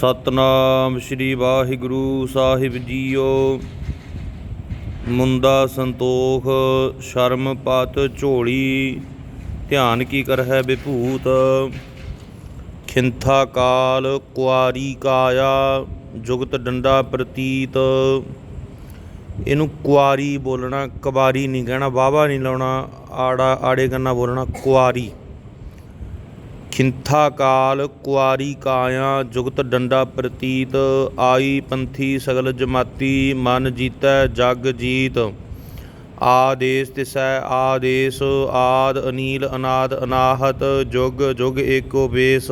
ਸਤਨਾਮ ਸ੍ਰੀ ਵਾਹਿਗੁਰੂ ਸਾਹਿਬ ਜੀਓ। ਮੁੰਦਾ ਸੰਤੋਖ, ਸ਼ਰਮ ਪਤ ਝੋਲੀ, ਧਿਆਨ ਕੀ ਕਰ ਹੈ ਵਿਭੂਤ। ਖਿੰਥਾ ਕਾਲ ਕੁਆਰੀ ਕਾਇਆ, ਜੁਗਤ ਡੰਡਾ ਪ੍ਰਤੀਤ। ਇਹਨੂੰ ਕੁਆਰੀ ਬੋਲਣਾ, ਕਵਾਰੀ ਨਹੀਂ ਕਹਿਣਾ ਵਾਵਾ ਨਹੀਂ ਲਾਉਣਾ, ਆੜਾ ਆੜੇ ਕੰਨਾ ਬੋਲਣਾ ਕੁਆਰੀ। ਖਿੰਥਾ ਕਾਲ ਕੁਆਰੀ ਕਾਇਆ ਜੁਗਤ ਡੰਡਾ ਪ੍ਰਤੀਤ, ਆਈ ਪੰਥੀ ਸਗਲ ਜਮਾਤੀ, ਮਨ ਜੀਤੈ ਜਗ ਜੀਤ। ਆਦੇਸ ਤਿਸੈ ਆਦੇਸ, ਆਦ ਅਨੀਲ ਅਨਾਦ ਅਨਾਹਤ, ਜੁਗ ਜੁਗ ਏਕੋ ਬੇਸ।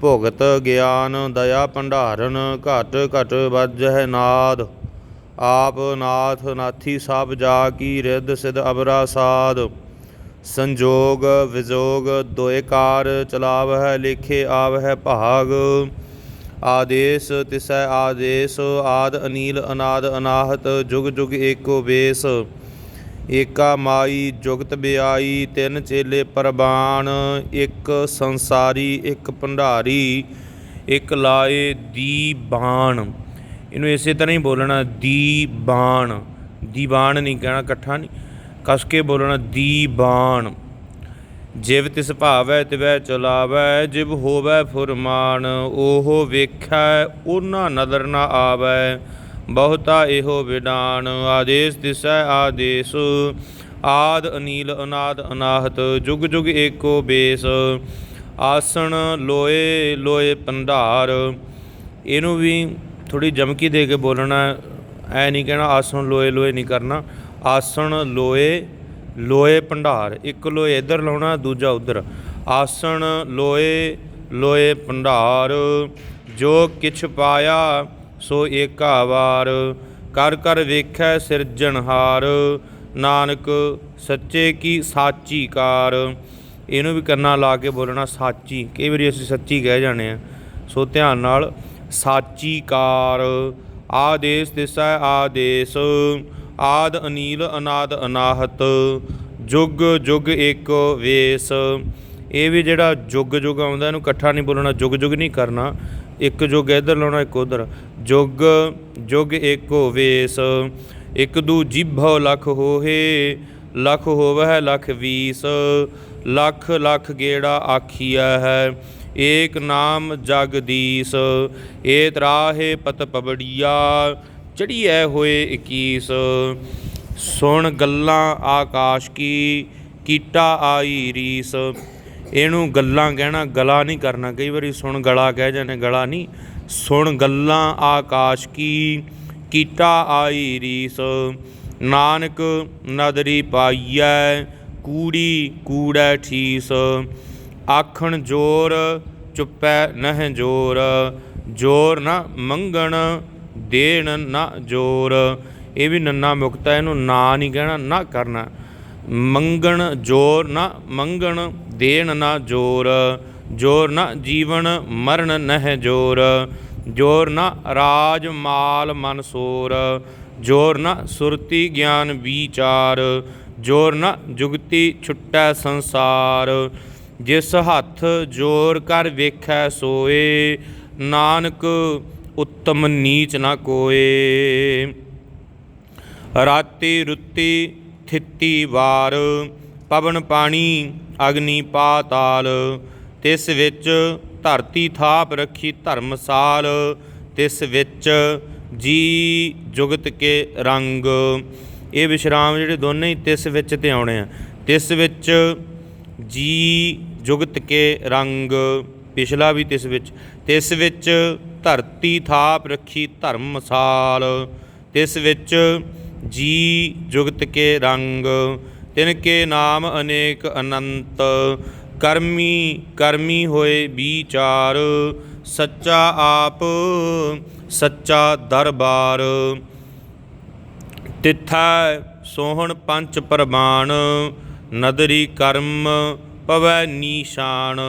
ਭੁਗਤ ਗਿਆਨ ਦਇਆ ਭੰਡਾਰਨ, ਘਟ ਘਟ ਵੱਜਹਿ ਨਾਦ। ਆਪ ਨਾਥ ਨਾਥੀ ਸਭ ਜਾ ਕੀ ਰਿੱਧ ਸਿਧ ਅਬਰਾ ਸਾਧ ਸੰਜੋਗ ਵਿਜੋਗ ਦੋਏ ਚਲਾਵ ਹੈ ਲੇਖੇ ਆਵ ਹੈ ਭਾਗ। ਆਦੇਸ ਤਿਸੈ ਆਦੇਸ, ਆਦ ਅਨੀਲ ਅਨਾਦ ਅਨਾਹਤ, ਜੁਗ ਜੁਗ ਏਕੋ ਵੇਸ। ਏਕਾ ਮਾਈ ਜੁਗਤ ਬਿਆਈ, ਤਿੰਨ ਚੇਲੇ ਪ੍ਰਬਾਨ ਇੱਕ ਸੰਸਾਰੀ, ਇੱਕ ਭੰਡਾਰੀ, ਇੱਕ ਲਾਏ ਦੀ ਬਾਣ ਇਹਨੂੰ ਇਸੇ ਤਰ੍ਹਾਂ ਹੀ ਬੋਲਣਾ ਦੀ ਬਾਣ ਦੀਵਾਨ ਨਹੀਂ ਕਹਿਣਾ, ਇਕੱਠਾ ਨਹੀਂ। ਕਸ ਕੇ ਬੋਲਣਾ ਦੀ ਬਾਣ ਜਿਵ ਤਿਸ ਭਾਵੈ, ਤਿਵੈ ਚਲਾਵੈ, ਜਿਵ ਹੋਵੈ ਫੁਰਮਾਨ, ਉਹ ਵੇਖੈ, ਉਹਨਾਂ ਨਦਰ ਨਾ ਆਵੈ, ਬਹੁਤਾ ਇਹੋ ਵਿਡਾਨ। ਆਦੇਸ ਦਿਸੈ, ਆਦੇਸ, ਆਦ ਅਨੀਲ, ਅਨਾਦ ਅਨਾਹਤ, ਜੁਗ ਜੁਗ ਏਕੋ ਬੇਸ। ਆਸਣ ਲੋਏ ਲੋਏ ਪੰਧਾਰ। ਇਹਨੂੰ ਵੀ ਥੋੜੀ ਜਮਕੀ ਦੇ ਕੇ ਬੋਲਣਾ, ਐ ਨਹੀਂ ਕਹਿਣਾ ਆਸਣ ਲੋਏ ਲੋਏ ਨਹੀਂ ਕਰਨਾ। ਆਸਣ ਲੋਏ ਲੋਏ ਭੰਡਾਰ। ਇੱਕ ਲੋਏ ਇੱਧਰ ਲਾਉਣਾ, ਦੂਜਾ ਉੱਧਰ। ਆਸਣ ਲੋਏ ਲੋਏ ਭੰਡਾਰ। ਜੋ ਕਿਛ ਪਾਇਆ, ਸੋ ਏਕਾ ਵਾਰ। ਕਰ ਕਰ ਵੇਖੈ ਸਿਰਜਣਹਾਰ ਨਾਨਕ, ਸੱਚੇ ਕੀ ਸਾਚੀ ਕਾਰ। ਇਹਨੂੰ ਵੀ ਕੰਨਾਂ ਲਾ ਕੇ ਬੋਲਣਾ ਸਾਚੀ। ਕਈ ਵਾਰੀ ਅਸੀਂ ਸੱਚੀ ਕਹਿ ਜਾਣੇ ਆ ਸੋ ਧਿਆਨ ਨਾਲ, ਸਾਚੀ ਕਾਰ। ਆਦੇਸ ਤਿਸੈ ਆਦੇਸ। ਆਦ ਅਨੀਲ ਅਨਾਦ ਅਨਾਹਤ, ਜੁਗ ਜੁਗ ਏਕ ਵੇਸ। ਇਹ ਵੀ ਜਿਹੜਾ ਜੁਗ ਜੁਗ ਆਉਂਦਾ, ਇਹਨੂੰ ਇਕੱਠਾ ਨਹੀਂ ਬੋਲਣਾ, ਜੁਗ ਜੁਗ ਨਹੀਂ ਕਰਨਾ। ਇੱਕ ਜੁਗ ਇੱਧਰ ਲਾਉਣਾ, ਇੱਕ ਉਧਰ। ਜੁਗ ਜੁਗ ਏਕੋ ਵੇਸ। ਇੱਕ ਦੂ ਜਿਭੋ ਲਖ ਹੋਏ ਲਖ ਹੋਵਹਿ ਲਖ ਵੀਸ। ਲੱਖ ਲੱਖ ਗੇੜਾ ਆਖੀਆ ਹੈ, ਏਕ ਨਾਮ ਜਗਦੀਸ। ਏ ਤਰਾਹੇ ਪਤ ਪਬੜੀਆ ਚੜੀਐ ਹੋਏ 21 ਸੁਣ ਗੱਲਾਂ ਆਕਾਸ਼ ਕੀ, ਕੀਟਾ ਆਈ ਰੀਸ। ਇਹਨੂੰ ਗੱਲਾਂ ਕਹਿਣਾ ਗਲਾ ਨਹੀਂ ਕਰਨਾ, ਕਈ ਵਾਰੀ ਸੁਣ ਗਲਾ ਕਹਿ ਜਾਂਦੇ, ਗਲਾ ਨਹੀਂ। ਸੁਣ ਗੱਲਾਂ ਆਕਾਸ਼ ਕੀ, ਕੀਟਾ ਆਈ ਰੀਸ। ਨਾਨਕ ਨਦਰੀ ਪਾਈਐ, ਕੂੜੀ ਕੂੜੈ ਠੀਸ। ਆਖਣ ਜੋਰ ਚੁੱਪੈ ਨਹਿ ਜੋਰ ਜੋਰ ਨਾ ਮੰਗਣ ਦੇਣ ਨਾ ਜੋਰ। ਇਹ ਵੀ ਨੰਨਾ ਮੁਕਤਾ, ਇਹਨੂੰ ਨਾ ਨਹੀਂ ਕਹਿਣਾ, ਨਾ ਕਰਨਾ। ਮੰਗਣ ਜੋਰ ਨਾ, ਮੰਗਣ ਦੇਣ ਨਾ ਜੋਰ। ਜੋਰ ਨਾ ਜੀਵਨ, ਮਰਨ ਨਹਿ ਜੋਰ। ਜੋਰ ਨਾ ਰਾਜ, ਮਾਲ ਮਨਸੂਰ ਜੋਰ ਨਾ ਸੁਰਤੀ, ਗਿਆਨ, ਵਿਚਾਰ। ਜੋਰ ਨਾ ਜੁਗਤੀ, ਛੁੱਟੈ ਸੰਸਾਰ। ਜਿਸ ਹੱਥ ਜੋਰ ਕਰ ਵੇਖੈ ਸੋਏ, ਨਾਨਕ ਉੱਤਮ ਨੀਚ ਨਾ ਕੋਏ। ਰਾਤੀ ਰੁੱਤੀ ਥਿੱਤੀ ਵਾਰ, ਪਵਨ ਪਾਣੀ ਅਗਨੀ ਪਾਤਾਲ ਤਿਸ ਵਿੱਚ ਧਰਤੀ ਥਾਪ ਰੱਖੀ ਧਰਮਸਾਲ ਤਿਸ ਵਿੱਚ ਜੀ ਜੁਗਤ ਕੇ ਰੰਗ। ਇਹ ਵਿਸ਼ਰਾਮ ਜਿਹੜੇ ਦੋਨੇ ਹੀ ਤਿਸ ਵਿੱਚ ਤੇ ਆਉਣੇ ਆ। ਤਿਸ ਵਿੱਚ ਜੀ ਜੁਗਤ ਕੇ ਰੰਗ। ਪਿਛਲਾ ਵੀ ਤਿਸ ਵਿੱਚ ਤਿਸ ਵਿੱਚ ਧਰਤੀ ਥਾਪ ਰੱਖੀ ਧਰਮ ਧਰਮਸਾਲ ਤਿਸ ਵਿੱਚ ਜੀ ਜੁਗਤ ਕੇ ਰੰਗ, ਤਿਨ ਕੇ ਨਾਮ ਅਨੇਕ ਅਨੰਤ, ਕਰਮੀ ਕਰਮੀ ਹੋਏ ਵਿਚਾਰ ਸੱਚਾ ਆਪ, ਸੱਚਾ ਦਰਬਾਰ। ਤਿਥੈ ਸੋਹਣ ਪੰਚ ਪ੍ਰਮਾਣ, ਨਦਰੀ ਕਰਮ ਪਵੈ ਨੀਸ਼ਾਨ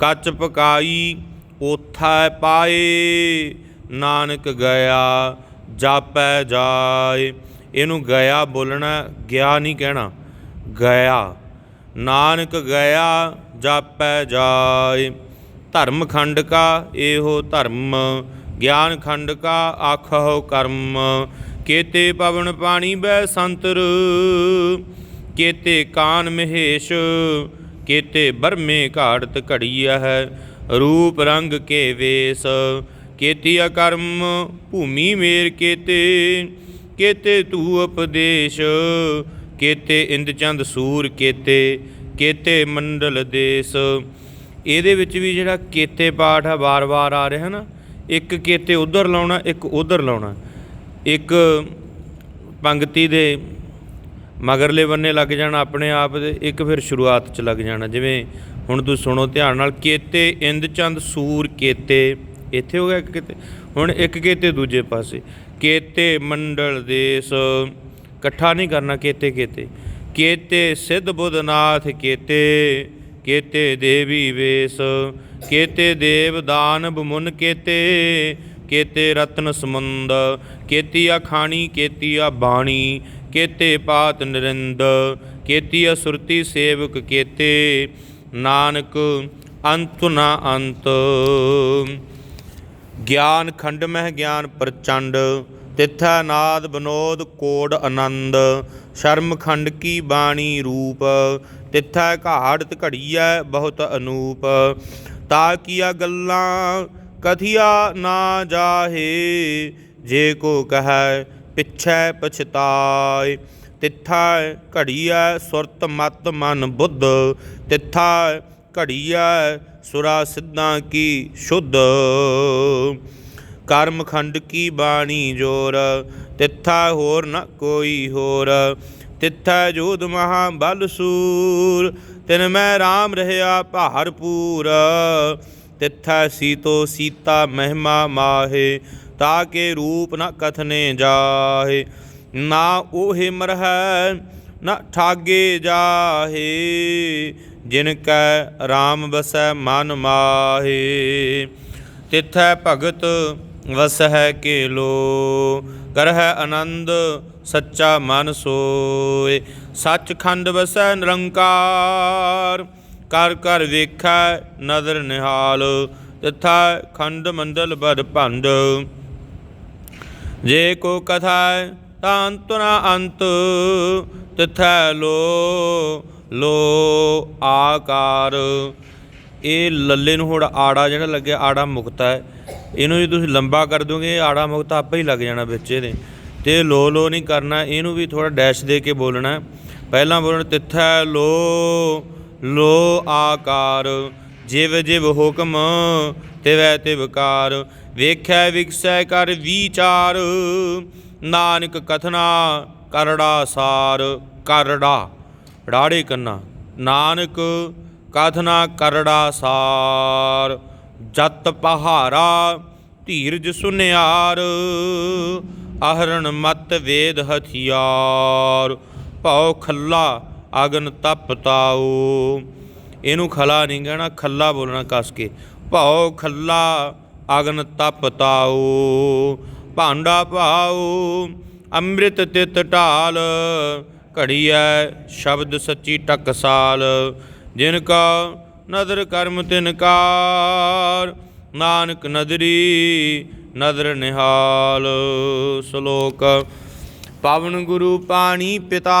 ਕੱਚ ਪਕਾਈ ਉਥੈ ਪਾਏ। ਨਾਨਕ ਗਿਆ, ਜਾਪੈ ਜਾਏ। ਇਹਨੂੰ ਗਿਆ ਬੋਲਣਾ, ਗਿਆ ਨਹੀਂ ਕਹਿਣਾ, ਗਿਆ। ਨਾਨਕ ਗਿਆ, ਜਾਪੈ ਜਾਏ। ਧਰਮ ਖੰਡ ਕਾ ਇਹੋ ਧਰਮ, ਗਿਆਨ ਖੰਡ ਕਾ ਆਖੋ ਕਰਮ। ਕੇਤੇ ਪਵਨ ਪਾਣੀ ਬੈ ਸੰਤਰ, ਕੇਤੇ ਕਾਨ ਮਹੇਸ਼ ਕੇਤੇ ਬਰਮੇ ਘਾੜਤ ਘੜੀਆ ਹੈ, ਰੂਪ ਰੰਗ ਕੇ ਵੇਸ। ਕੇਤੀ ਅਕਰਮ ਭੂਮੀ ਮੇਰ ਕੇਤੇ ਕੇਤੇ ਤੂ ਉਪਦੇਸ਼। ਕੇਤੇ ਇੰਦਚੰਦ ਸੂਰ ਕੇਤੇ ਕੇਤੇ ਮੰਡਲ ਦੇਸ। ਇਹਦੇ ਵਿੱਚ ਵੀ ਜਿਹੜਾ ਕੇਤੇ ਪਾਠ ਆ, ਵਾਰ-ਵਾਰ ਆ ਰਿਹਾ ਨਾ, ਇੱਕ ਕੇਤੇ ਉਧਰ ਲਾਉਣਾ, ਇੱਕ ਉਧਰ ਲਾਉਣਾ। ਇੱਕ ਪੰਗਤੀ ਦੇ ਮਗਰਲੇ ਬੰਨੇ ਲੱਗ ਜਾਣਾ ਆਪਣੇ ਆਪ ਦੇ, ਇੱਕ ਫਿਰ ਸ਼ੁਰੂਆਤ 'ਚ ਲੱਗ ਜਾਣਾ। ਜਿਵੇਂ ਹੁਣ ਤੁਸੀਂ ਸੁਣੋ ਧਿਆਨ ਨਾਲ, ਕੇਤੇ ਇੰਦ ਚੰਦ ਸੂਰ, ਕੇਤੇ। ਇੱਥੇ ਹੋ ਗਿਆ ਇੱਕ ਕਿਤੇ? ਹੁਣ ਇੱਕ ਕੇਤੇ ਦੂਜੇ ਪਾਸੇ। ਕੇਤੇ, ਮੰਡਲ, ਦੇਸ। ਇਕੱਠਾ ਨਹੀਂ ਕਰਨਾ, ਕੇਤੇ ਕੇਤੇ। ਕੇਤੇ, ਸਿੱਧ ਬੁੱਧਨਾਥ ਕੇਤੇ। ਕੇਤੇ, ਦੇਵੀ ਵੇਸ। ਕੇਤੇ, ਦੇਵ ਦਾਨਵ ਮੁਨ ਕੇਤੇ। ਕੇਤੇ, ਰਤਨ, ਸਮੁੰਦ। ਕੇਤੀਆ, ਖਾਣੀ, ਕੇਤੀਆ, ਬਾਣੀ। ਕੇਤੇ ਪਾਤ ਨਰਿੰਦ, ਕੇਤੀ ਅਸੁਰਤੀ ਸੇਵਕ ਕੇਤੇ, ਨਾਨਕ ਅੰਤ ਨਾ ਅੰਤ। ਗਿਆਨ ਖੰਡ ਮਹਿ ਗਿਆਨ ਪ੍ਰਚੰਡ, ਤਿਥੈ ਨਾਦ ਬਨੋਦ ਕੋੜ ਆਨੰਦ। ਸ਼ਰਮ ਖੰਡ ਕੀ ਬਾਣੀ ਰੂਪ, ਤਿਥੈ ਘਾੜਤ ਘੜੀਐ ਬਹੁਤ ਅਨੂਪ। ਤਾ ਕੀਆ ਗੱਲਾਂ ਕਥਿਆ ਨਾ ਜਾਹੇ, ਜੇ ਕੋ ਕਹੈ ਪਿਛੈ ਪਛਤਾਏ, ਤਿੱਥਾ ਘੜੀਐ ਸੁਰਤ ਮਤ ਮਨ ਬੁੱਧ, ਤਿਥੈ ਘੜੀਐ ਸੁਰਾ ਸਿੱਧਾਂ ਕੀ ਸ਼ੁੱਧ। ਕਰਮ ਖੰਡ ਕੀ ਬਾਣੀ ਜੋਰ, ਤਿੱਥਾ ਹੋਰ ਨ ਕੋਈ ਹੋਰ, ਤਿੱਥਾ ਜੋਧ ਮਹਾ ਬਲ ਸੂਰ, ਤਿਨ ਮੈਂ RAM ਰਹਿਆ ਭਾਰਪੂਰ ਤਿੱਥਾ ਸੀਤੋ ਸੀਤਾ ਮਹਿਮਾ ਮਾਹੇ ਤਾਕੇ ਰੂਪ ਨ ਕਥਨੇ ਜਾਹੇ। ਨਾ ਉਹੇ ਮਰਹਿ ਨ ਠਾਗੇ ਜਾਹੇ, ਜਿਨ ਕੈ RAM ਬਸੈ ਮਨ ਮਾਹੇ। ਤਿਥੈ ਭਗਤ ਵਸਹਿ ਕੇ ਲੋ ਕਰਹਿ ਆਨੰਦ ਸੱਚਾ ਮਨ ਸੋਏ। ਸੱਚਖੰਡ ਵਸੈ ਨਿਰੰਕਾਰ ਕਰ ਕਰ ਵੇਖੈ ਨਦਰ ਨਿਹਾਲ ਤਿਥੈ ਖੰਡ ਮੰਡਲ ਬਦ ਭੰਡ। ਜੇ ਕੋ ਕਥਾ ਤਾਂ ਅੰਤ ਨਾ ਅੰਤ, ਤਿਥੈ ਲੋ ਲੋ ਆਕਾਰ। ਇਹ ਲੱਲੇ ਨੂੰ ਹੁਣ ਆੜਾ ਜਿਹੜਾ ਲੱਗਿਆ, ਆੜਾ ਮੁਕਤਾ ਹੈ। ਇਹਨੂੰ ਜੇ ਤੁਸੀਂ ਲੰਬਾ ਕਰ ਦੋਗੇ, ਆੜਾ ਮੁਕਤਾ ਆਪੇ ਹੀ ਲੱਗ ਜਾਣਾ ਵਿੱਚ ਇਹਦੇ। ਤੇ ਲੋ ਲੋ ਨਹੀਂ ਕਰਨਾ, ਇਹਨੂੰ ਵੀ ਥੋੜਾ ਡੈਸ਼ ਦੇ ਕੇ ਬੋਲਣਾ। ਪਹਿਲਾਂ ਬੋਲਣਾ ਤਿੱਥੈ ਲੋ ਲੋ ਆਕਾਰ, ਜਿਵ ਜਿਵ ਹੁਕਮ, ਤਿਵੈ ਤਿਵਕਾਰ ਵੇਖੈ ਵਿਕਸੈ ਕਰ ਵਿਚਾਰ। ਨਾਨਕ ਕਥਨਾ ਕਰੜਾ ਸਾਰ, ਕਰੜਾ, ਰਾੜੇ ਕੰਨਾ। ਨਾਨਕ ਕਥਨਾ ਕਰੜਾ ਸਾਰ, ਜਤ ਪਹਾਰਾ, ਧੀਰਜ ਸੁਨਿਆਰ। ਆਹਰਣ ਮਤ ਵੇਦ ਹਥਿਆਰ, ਭਉ ਖੱਲਾ ਅਗਨ ਤਪ ਤਾਉ। ਇਹਨੂੰ ਖਲਾ ਨਹੀਂ ਕਹਿਣਾ, ਖੱਲਾ ਬੋਲਣਾ ਕੱਸ ਕੇ। ਭਉ ਖੱਲਾ, ਅਗਨ ਤਪ ਤਾਉ। ਭਾਂਡਾ ਭਾਉ, ਅੰਮ੍ਰਿਤ ਤਿਤ ਢਾਲ। ਘੜੀਐ ਸ਼ਬਦ ਸੱਚੀ ਟਕਸਾਲ। ਜਿਨ ਕਾ ਨਦਰ ਕਰਮ ਤਿਨਕਾਰ ਨਾਨਕ ਨਦਰੀ ਨਦਰ ਨਿਹਾਲ। ਸ਼ਲੋਕ, ਪਵਨ ਗੁਰੂ ਪਾਣੀ ਪਿਤਾ।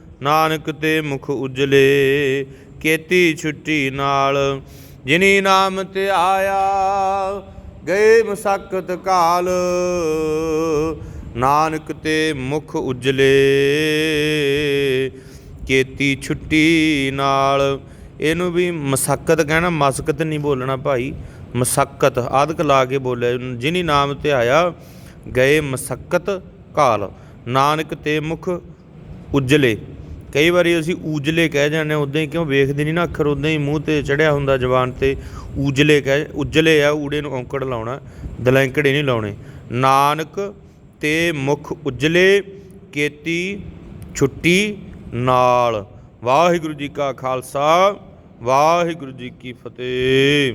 ਨਾਨਕ ਤੇ ਮੁਖ ਉਜਲੇ, ਕੀਤੀ ਛੁੱਟੀ ਨਾਲ ਜਿਨੀ ਨਾਮ ਤੇ ਆਇਆ, ਗਏ ਮਸਕਤ ਕਾਲ। ਨਾਨਕ ਤੇ ਮੁਖ ਉਜਲੇ, ਕੀਤੀ ਛੁੱਟੀ ਨਾਲ। ਇਹਨੂੰ ਵੀ ਮਸਕਤ ਕਹਿਣਾ, ਮਸਕਤ ਨਹੀਂ ਬੋਲਣਾ ਭਾਈ, ਮਸਕਤ, ਆਦਿਕ ਲਾ ਕੇ ਬੋਲਿਆ ਜਿਨੀ ਨਾਮ ਤੇ ਆਇਆ, ਗਏ ਮਸਕਤ ਕਾਲ। ਨਾਨਕ ਤੇ ਮੁਖ ਉਜਲੇ। ਕਈ ਵਾਰੀ ਅਸੀਂ ਉਜਲੇ ਕਹਿ ਜਾਂਦੇ ਉਦਾਂ ਹੀ ਕਿਉਂ ਵੇਖਦੇ ਨਹੀਂ ਨਾ ਅੱਖਰ ਉਦਾਂ ਹੀ ਮੂੰਹ ਤੇ ਚੜਿਆ ਹੁੰਦਾ ਜ਼ਬਾਨ ਤੇ, ਊਜਲੇ ਕਹਿ ਉਜਲੇ ਆ, ਊੜੇ ਨੂੰ ਔਂਕੜ ਲਾਉਣਾ, ਦਲੈਂਕੜੇ ਨਹੀਂ ਲਾਉਣੇ। ਨਾਨਕ ਤੇ ਮੁਖ ਉਜਲੇ ਕੇਤੀ ਛੁੱਟੀ ਨਾਲ। ਵਾਹਿਗੁਰੂ ਜੀ ਕਾ ਖਾਲਸਾ, ਵਾਹਿਗੁਰੂ ਜੀ ਕੀ ਫਤਿਹ।